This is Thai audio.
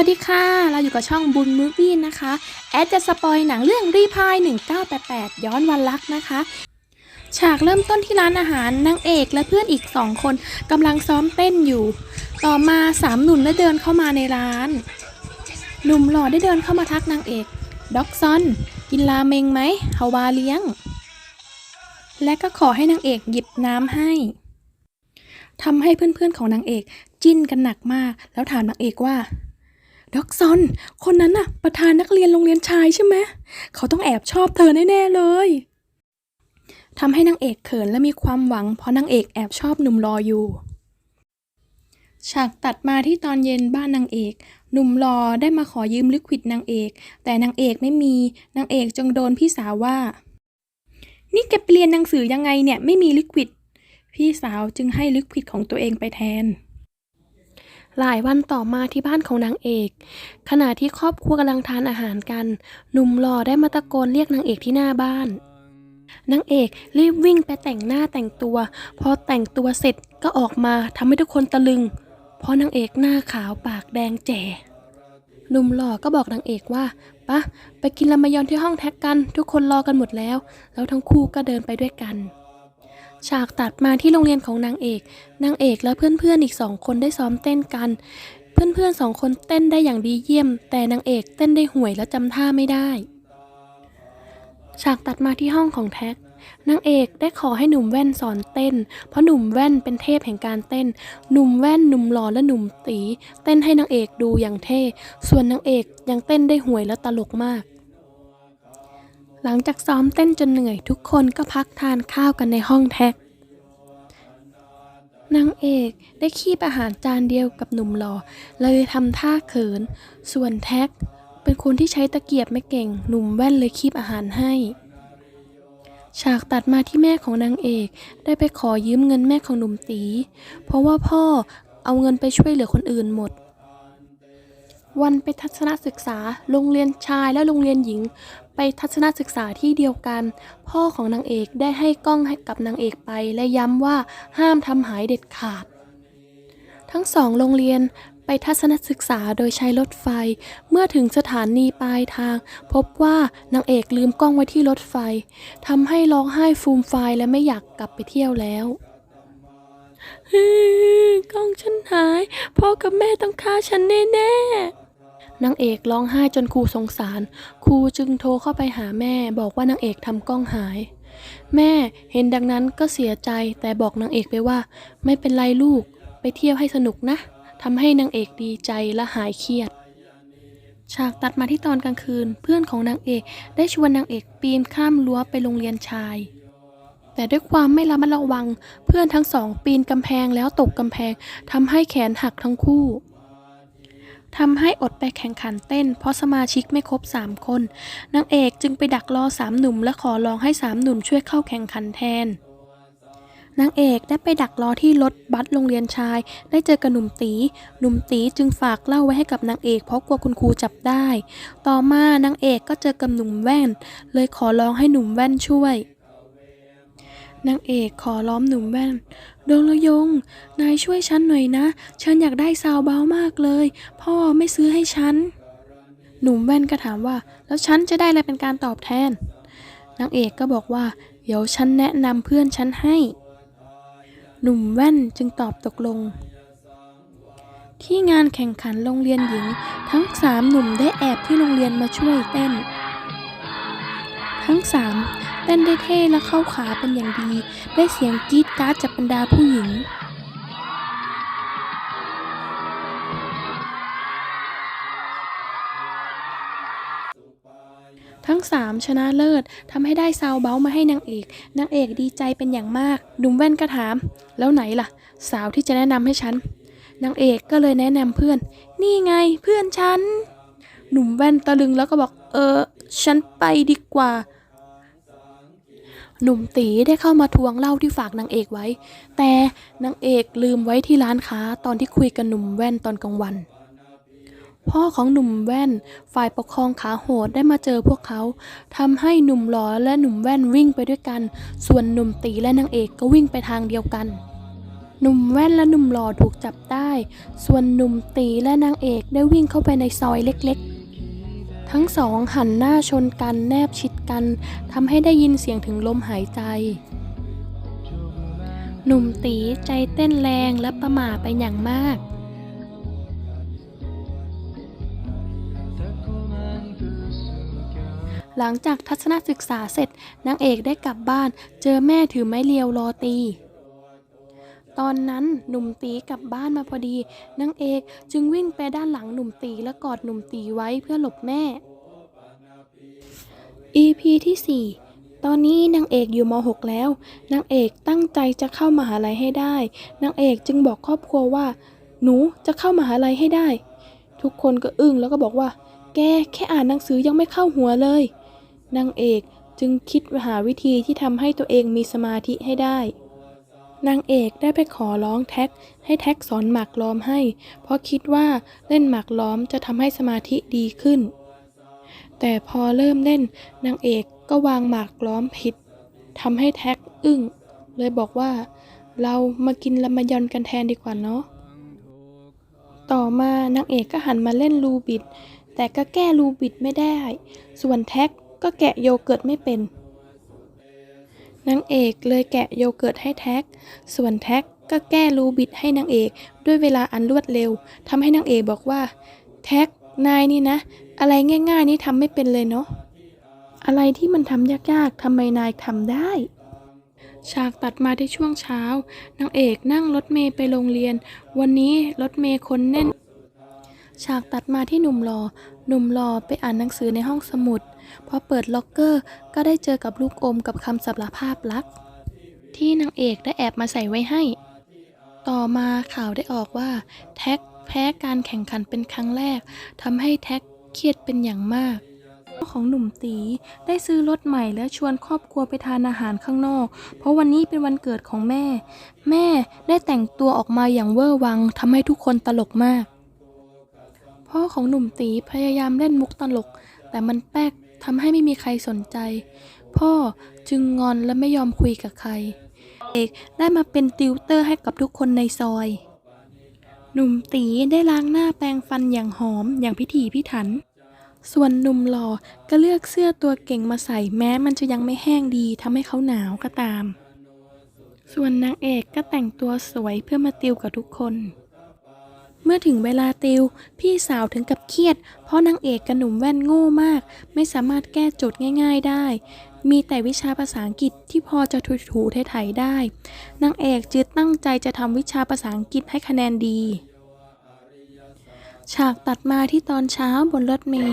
วัสดีค่ะ เราอยู่กับช่องบุญมูฟี่นะคะ แอดจะสปอยหนังเรื่องรีพาย 1988 ย้อนวันรักนะคะ ฉากเริ่มต้นที่ร้านอาหารนางเอกและเพื่อนอีกสองคนกำลังซ้อมเต้นอยู่ ต่อมาสามหนุ่มได้เดินเข้ามาในร้าน หนุ่มหล่อได้เดินเข้ามาทักนางเอกด็อกซอน กินราเมงไหมฮาวาเลี้ยง และก็ขอให้นางเอกหยิบน้ำให้ทำให้เพื่อนๆของนางเอกจิ้นกันหนักมาก แล้วถามนางเอกว่า ด็อกซอน คนนั้นน่ะ ประธานนักเรียนโรงเรียนชายใช่ไหม เขาต้องแอบชอบเธอแน่ๆเลยทำให้นางเอกเขินและมีความหวังเพราะนางเอกแอบชอบหนุ่มรออยู่ ฉากตัดมาที่ตอนเย็นบ้านนางเอก หนุ่มรอได้มาขอยืมลิควิดนางเอก แต่นางเอกไม่มี นางเอกจึงโดนพี่สาวว่า นี่แกไปเรียนหนังสือยังไงเนี่ยไม่มีลิควิด พี่สาวจึงให้ลิควิดของตัวเองไปแทน หลายวันต่อมาที่บ้านของนางเอก ขณะที่ครอบครัวกำลังทานอาหารกัน หนุ่มหล่อได้มาตะโกนเรียกนางเอกที่หน้าบ้านนางเอกรีบวิ่งไปแต่งหน้าแต่งตัว พอแต่งตัวเสร็จก็ออกมาทำให้ทุกคนตะลึง เพราะนางเอกหน้าขาวปากแดงแจ๋หนุ่มหล่อก็บอกนางเอกว่าปะไปกินรามยอนที่ห้องแท็กกัน ทุกคนรอกันหมดแล้ว แล้วทั้งคู่ก็เดินไปด้วยกัน ฉากตัดมาที่โรงเรียนของนางเอก นางเอกและเพื่อนๆอีกสองคนได้ซ้อมเต้นกัน เพื่อนๆสองคนเต้นได้อย่างดีเยี่ยม แต่นางเอกเต้นได้ห่วยและจำท่าไม่ได้ ฉากตัดมาที่ห้องของแท็ก นางเอกได้ขอให้หนุ่มแว่นสอนเต้น เพราะหนุ่มแว่นเป็นเทพแห่งการเต้น หนุ่มแว่นหนุ่มหล่อและหนุ่มตี เต้นให้นางเอกดูอย่างเท่ ส่วนนางเอกยังเต้นได้ห่วยและตลกมาก หลังจากซ้อมเต้นจนเหนื่อยทุกคนก็พักทานข้าวกันในห้องแท็ก นางเอกได้คีบอาหารจานเดียวกับหนุ่มหล่อเลยทำท่าเขิน ส่วนแท็ก เป็นคนที่ใช้ตะเกียบไม่เก่ง หนุ่มแว่นเลยคีบอาหารให้ ฉากตัดมาที่แม่ของนางเอกได้ไปขอยืมเงินแม่ของหนุ่มตี เพราะว่าพ่อเอาเงินไปช่วยเหลือคนอื่นหมด วันไปทัศนศึกษา โรงเรียนชายและโรงเรียนหญิง ไปทัศนศึกษาที่เดียวกัน พ่อของนางเอกได้ให้กล้องให้กับนางเอกไป และย้ำว่าห้ามทำหายเด็ดขาด ทั้งสองโรงเรียนไปทัศนศึกษาโดยใช้รถไฟ เมื่อถึงสถานีปลายทาง พบว่านางเอกลืมกล้องไว้ที่รถไฟทำให้ร้องไห้ฟูมฟายและไม่อยากกลับไปเที่ยวแล้วกล้องฉันหาย พ่อกับแม่ต้องฆ่าฉันแน่ๆ นางเอกร้องไห้จนครูสงสาร ครูจึงโทรเข้าไปหาแม่บอกว่านางเอกทำกล้องหาย แม่เห็นดังนั้นก็เสียใจแต่บอกนางเอกไปว่า ไม่เป็นไรลูก ไปเที่ยวให้สนุกนะทำให้นางเอกดีใจและหายเครียด ฉากตัดมาที่ตอนกลางคืน เพื่อนของนางเอกได้ชวนนางเอกปีนข้ามรั้วไปโรงเรียนชายแต่ด้วยความไม่ระมัดระวัง เพื่อนทั้งสองปีนกำแพงแล้วตกกำแพงทำให้แขนหักทั้งคู่ ทำให้อดไปแข่งขันเต้น เพราะสมาชิกไม่ครบ 3 คนนางเอกจึงไปดักรอสามหนุ่มและขอร้องให้สามหนุ่มช่วยเข้าแข่งขันแทนนางเอกได้ไปดักรอที่รถบัสโรงเรียนชาย ได้เจอกับหนุ่มตี หนุ่มตีจึงฝากเล่าไว้ให้กับนางเอกเพราะกลัวคุณครูจับได้ ต่อมานางเอกก็เจอกับหนุ่มแว่น เลยขอร้องให้หนุ่มแว่นช่วย นางเอกขอล้อมหนุ่มแว่น ดวงระยง นายช่วยฉันหน่อยนะ ฉันอยากได้ซาวเบามากเลย พ่อไม่ซื้อให้ฉัน หนุ่มแว่นก็ถามว่า แล้วฉันจะได้อะไรเป็นการตอบแทน นางเอกก็บอกว่า เดี๋ยวฉันแนะนำเพื่อนฉันให้ หนุ่มแว่นจึงตอบตกลง ที่งานแข่งขันโรงเรียนหญิง ทั้งสามหนุ่มได้แอบที่โรงเรียนมาช่วยเต้น ทั้งสาม เต้นได้เท่และเข้าขาเป็นอย่างดี ได้เสียงกรี๊ดการ์ดจากบรรดาผู้หญิงทั้งสามชนะเลิศทำให้ได้ซาวเบามาให้นางเอก นางเอกดีใจเป็นอย่างมากหนุ่มแว่นก็ถาม แล้วไหนล่ะ สาวที่จะแนะนำให้ฉัน นางเอกก็เลยแนะนำเพื่อน นี่ไงเพื่อนฉัน หนุ่มแว่นตะลึงแล้วก็บอก เออ ฉันไปดีกว่า หนุ่มตีได้เข้ามาทวงเหล้าที่ฝากนางเอกไว้ แต่นางเอกลืมไว้ที่ร้านค้าตอนที่คุยกับหนุ่มแว่นตอนกลางวัน พ่อของหนุ่มแว่นฝ่ายปกครองขาโหดได้มาเจอพวกเขาทำให้หนุ่มหล่อและหนุ่มแว่นวิ่งไปด้วยกัน ส่วนหนุ่มตีและนางเอกก็วิ่งไปทางเดียวกันหนุ่มแว่นและหนุ่มหล่อถูกจับได้ ส่วนหนุ่มตีและนางเอกได้วิ่งเข้าไปในซอยเล็กๆ ทั้งสองหันหน้าชนกันแนบชิดกันทำให้ได้ยินเสียงถึงลมหายใจ หนุ่มตีใจเต้นแรงและประหม่าไปอย่างมาก หลังจากทัศนศึกษาเสร็จนางเอกได้กลับบ้าน เจอแม่ถือไม้เรียวรอตี ตอนนั้นหนุ่มตีกลับบ้านมาพอดีนางเอกจึงวิ่งไปด้านหลังหนุ่มตีและกอดหนุ่มตีไว้เพื่อหลบแม่ EP ที่ 4 ตอนนี้นางเอกอยู่ม .6 แล้ว นางเอกตั้งใจจะเข้ามหาลัยให้ได้ นางเอกจึงบอกครอบครัวว่า หนูจะเข้ามหาลัยให้ได้ ทุกคนก็อึ้งแล้วก็บอกว่า แกแค่อ่านหนังสือยังไม่เข้าหัวเลย นางเอกจึงคิดหาวิธีที่ทำให้ตัวเองมีสมาธิให้ได้ นางเอกได้ไปขอร้องแท็ก ให้แท็กสอนหมากล้อมให้ เพราะคิดว่าเล่นหมากล้อมจะทำให้สมาธิดีขึ้น แต่พอเริ่มเล่นนางเอกก็วางหมากล้อมผิดทำให้แท็กอึ้ง เลยบอกว่า เรามากินลามายอนกันแทนดีกว่าเนาะต่อมานางเอกก็หันมาเล่นลูบิด แต่ก็แก้ลูบิดไม่ได้ ส่วนแท็กก็แกะโยเกิร์ตไม่เป็น นางเอกเลยแกะโยเกิร์ตให้แท็ก ส่วนแท็กก็แก้ลูบิดให้นางเอกด้วยเวลาอันรวดเร็วทำให้นางเอกบอกว่า แท็ก นายนี่นะ อะไรง่ายๆนี่ทำไม่เป็นเลยเนาะ อะไรที่มันทำยากๆทำไมนายทำได้ฉากตัดมาที่ช่วงเช้านางเอกนั่งรถเมย์ไปโรงเรียน วันนี้รถเมย์คนแน่น ฉากตัดมาที่หนุ่มหล่อ หนุ่มหล่อไปอ่านหนังสือในห้องสมุด พอเปิดล็อกเกอร์ก็ได้เจอกับลูกอมกับคำสารภาพรัก ที่นางเอกได้แอบมาใส่ไว้ให้ ต่อมาข่าวได้ออกว่า แท็กแพ้การแข่งขันเป็นครั้งแรกทำให้แท็กเครียดเป็นอย่างมากพ่อของหนุ่มตีได้ซื้อรถใหม่และชวนครอบครัวไปทานอาหารข้างนอก เพราะวันนี้เป็นวันเกิดของแม่ แม่ได้แต่งตัวออกมาอย่างเวอร์วังทำให้ทุกคนตลกมาก พ่อของหนุ่มตีพยายามเล่นมุกตลก แต่มันแป๊กทำให้ไม่มีใครสนใจ พ่อจึงงอนและไม่ยอมคุยกับใคร เอกได้มาเป็นติวเตอร์ให้กับทุกคนในซอย หนุ่มตีได้ล้างหน้าแปรงฟันอย่างหอมอย่างพิถีพิถัน ส่วนหนุ่มหล่อก็เลือกเสื้อตัวเก่งมาใส่แม้มันจะยังไม่แห้งดีทำให้เขาหนาวก็ตาม ส่วนนางเอกก็แต่งตัวสวยเพื่อมาติวกับทุกคน เมื่อถึงเวลาติว พี่สาวถึงกับเครียด เพราะนางเอกกับหนุ่มแว่นโง่มาก ไม่สามารถแก้โจทย์ง่าย ๆ ได้ มีแต่วิชาภาษาอังกฤษที่พอจะถูถูๆไถๆได้ นางเอกจึงตั้งใจจะทำวิชาภาษาอังกฤษให้คะแนนดี ฉากตัดมาที่ตอนเช้าบนรถเมล์